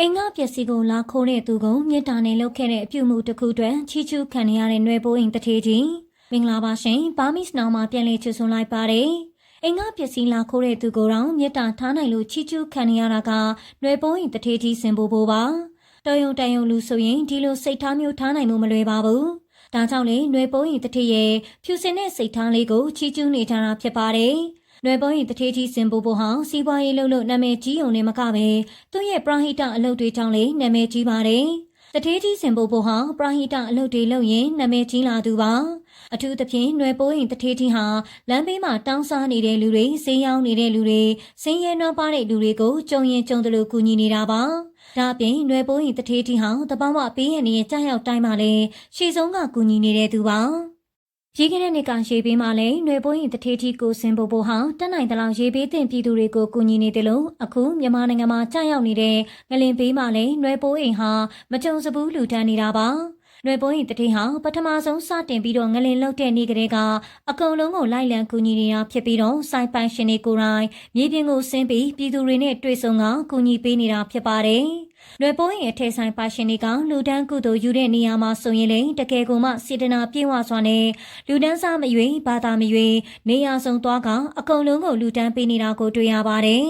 အိမ်ကပစ္စည်းကိုလာခိုးတဲ့သူကိုမြေတားနဲ့လုပ်ခဲ့တဲ့အပြုမှုတစ်ခုအတွက်ချီချူးခံရတဲ့နှွဲပိုးအိမ်တထေကြီးမင်္ဂလာပါရှင်ဘာမစ်နောင်မှာပြန်လည်ချွဆုံလိုက်ပါတယ်အိမ်ကပစ္စည်းလာခိုးတဲ့သူကိုတော့မြေတားထားနိုင်လို့ချီချူးခံရတာကနှွဲပိုးအိမ်တထေကြီးစင်ပူပူပါတော်ယုံတန်ယုံလူဆိုရင်ဒီလိုစိတ်ထားမျိုးထားနိုင်မှုမလွယ်ပါဘူးဒါကြောင့်လေနှွေပိုးရင်တထည့်ရဲ့ဖြူစင်တဲ့စိတ်ထားလေးကိုချီးကျူးနေကြတာဖြစ်ပါတယ်။ နွယ်ပေါင်းရင်တထေးကြီးစင်ပူပူဟောင်းစီးပွားရေးလုပ်လို့နာမည်ကြီးုံနဲ့မကပဲသူ့ရဲ့ပရဟိတအလုပ်တွေကြောင့်လည်းနာမည်ကြီးပါတယ်။တထေးကြီးစင်ပူပူဟောင်းပရဟိတအလုပ်တွေလုပ်ရင်နာမည်ကြီးလာသူပါ။အထူးသဖြင့်နွယ်ပိုးရင်တထေးကြီးဟာလမ်းဘေးမှာတောင်းစားနေတဲ့လူတွေဈေးရောက်နေတဲ့လူတွေစင်းရဲနှောပါတဲ့လူတွေကိုကြုံရင်ကြုံတယ်လို့ကူညီနေတာပါ။ဒါအပြင်နွယ်ပိုးရင်တထေးကြီးဟာတပောင်းမပေးရနေတဲ့ကြောက်ရောက်တိုင်းမှာလည်းရှေ့ဆုံးကကူညီနေတဲ့သူပါ။ ပြီးခဲ့တဲ့နှစ်ကရေပေးမှလည်းຫນွေပိုးရင်တထေးထီကိုစင်ပိုပိုဟာတက်နိုင်သလောက်ရေပေးတင်ပြည်သူတွေကိုကူညီနေတယ်လို့အခုမြန်မာနိုင်ငံမှာကြာရောက်နေတဲ့ငလင်ပေးမှလည်းຫນွေပိုးအိမ်ဟာမကြုံစဘူးလူတန်းနေတာပါຫນွေပိုးရင်တထေးဟာပထမဆုံးစတင်ပြီးတော့ငလင်လောက်တဲ့နေ့ကလေးကအကုန်လုံးကိုလိုက်လံကူညီနေတာဖြစ်ပြီးတော့စိုက်ပိုင်ရှင်တွေကိုယ်တိုင်မြေပြင်ကိုဆင်းပြီးပြည်သူတွေနဲ့တွေ့ဆုံကကူညီပေးနေတာဖြစ်ပါတယ်။ လွယ်ပိုးရင်အထက်ဆိုင်ပါရှင်တွေကလူဒန်းကုသိုလ်ယူတဲ့နေရာမှာဆိုရင်လေတကယ်ကိုမှစေတနာပြေဝစွာနဲ့လူဒန်းစားမရွေဘာသာမရွေနေရာဆုံးသွားကအကုန်လုံးကိုလူဒန်းပေးနေတာကိုတွေ့ရပါတယ်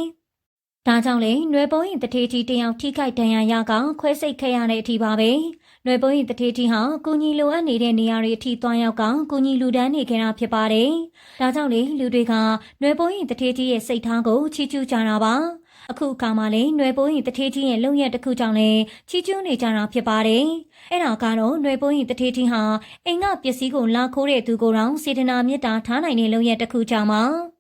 ။ဒါကြောင့်လေနွယ်ပိုးရင်တထေးကြီးတယောက်ထိခိုက်ဒဏ်ရာရကခွဲစိတ်ခဲ့ရတဲ့အထိပါပဲ။ နွယ်ပိုးရင်တထေးကြီးဟာကုညီလိုအပ်နေတဲ့နေရာတွေအထိသွားရောက်ကကုညီလူဒန်းနေခဲ့တာဖြစ်ပါတယ်။ဒါကြောင့်လေလူတွေကနွယ်ပိုးရင်တထေးကြီးရဲ့စိတ်ထားကိုချီးကျူးကြတာပါ။ အခုအခါမှာလည်းຫນွေပိုးရင်တထေးကြီးရဲ့လုံရက်တစ်ခုကြောင့်လည်းချီးကျူးနေကြတာဖြစ်ပါတယ်။အဲ့ဒါကတော့ຫນွေပိုးရင်တထေးကြီးဟာအိမ်ကပစ္စည်းကိုလာခိုးတဲ့သူကိုယ်တော်စေတနာမေတ္တာထားနိုင်တဲ့လုံရက်တစ်ခုကြောင့်ပါ။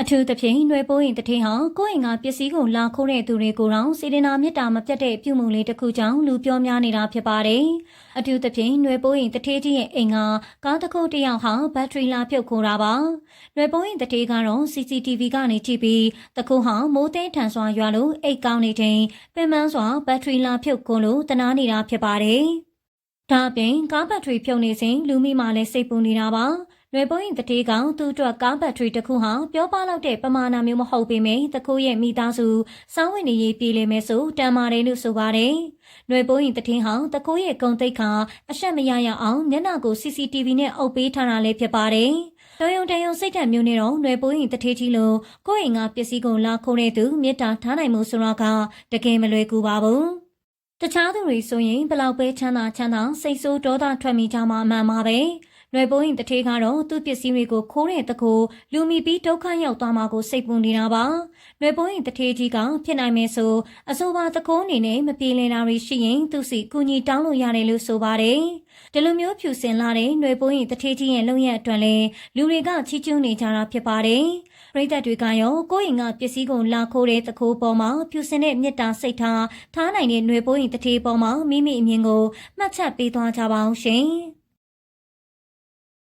အထူးသဖြင့်နှွေပိုးရင်တထင်းဟာကိုယ့်အိမ်ကပစ္စည်းကုန်လာခိုးတဲ့သူတွေကိုတော့စေတနာမေတ္တာမပြတ်တဲ့ပြုမှုလေးတစ်ခုကြောင့်လူပြောများနေတာဖြစ်ပါတယ်။အထူးသဖြင့်နှွေပိုးရင်တထင်းကြီးရဲ့အိမ်ကကားတစ်ခုတစ်ယောက်ဟာဘက်ထရီလာပြုတ်ခိုးတာပါ။နှွေပိုးရင်တထင်းကတော့ CCTV ကနေကြည့်ပြီးတခုဟာမိုးသိမ်းထန်စွာရွာလို့အိတ်ကောင်းနေချိန်ပင်ပန်းစွာဘက်ထရီလာပြုတ်ခိုးလို့တနာနေတာဖြစ်ပါတယ်။ဒါပြင်ကားဘက်ထရီဖြုတ်နေစဉ်လူမိမှလည်းစိတ်ပူနေတာပါ။ ရွယ်ပွင့်တတိကောင်သူ့အတွက်ကားဘက်ထရီတစ်ခုဟာပြောပလောက်တဲ့ပမာဏမျိုးမဟုတ်ပေမယ့်တကူရဲ့မိသားစုစောင်းဝင်နေရေးပြည်လေမယ်ဆိုတန်ပါတယ်လို့ဆိုပါတယ်။ရွယ်ပွင့်တထင်းဟာတကူရဲ့ဂုံတိတ်ခါအဆက်မရရအောင်မျက်နှာကို CCTV နဲ့အုပ်ပေးထားတာလည်းဖြစ်ပါတယ်။တော်ယုံတယုံစိတ်ဓာတ်မျိုးနဲ့တော့ຫນွေပိုးရင်တထေးကြီးလို့ကိုယ့်အိမ်ကပစ္စည်းကိုလာခိုးတဲ့သူမေတ္တာထားနိုင်မှုဆိုတာကတကယ်မလွယ်ကူပါဘူး။တခြားသူတွေဆိုရင်ဘလောက်ပဲချမ်းသာချမ်းသာစိတ်ဆိုးဒေါသထွက်မိကြမှာအမှန်ပါပဲ။ နွယ်ပိုးရင်တထေးကတော့သူ့ပစ္စည်းတွေကိုခိုးတဲ့တကိုလူမီပြီးဒုက္ခရောက်သွားမှာကိုစိတ်ပူနေတာပါ။နွယ်ပိုးရင်တထေးကြီးကဖြစ်နိုင်မယ်ဆိုအဆိုပါတကိုးအနေနဲ့မပြေလည်တာတွေရှိရင်သူ့စီကူညီတောင်းလို့ရတယ်လို့ဆိုပါတယ်။ဒီလိုမျိုးဖြူစင်လာတဲ့နွယ်ပိုးရင်တထေးကြီးရဲ့လုံရအတွက်လဲလူတွေကချီးကျူးနေကြတာဖြစ်ပါတယ်။ပရိသတ်တွေကရောကိုယ့်ရင်ကပစ္စည်းကိုလာခိုးတဲ့တကိုးပေါ်မှာဖြူစင်တဲ့မေတ္တာစိတ်ထားထားနိုင်တဲ့နွယ်ပိုးရင်တထေးပေါ်မှာမိမိအမြင်ကိုမှတ်ချက်ပေးသွားကြပါအောင်ရှင်။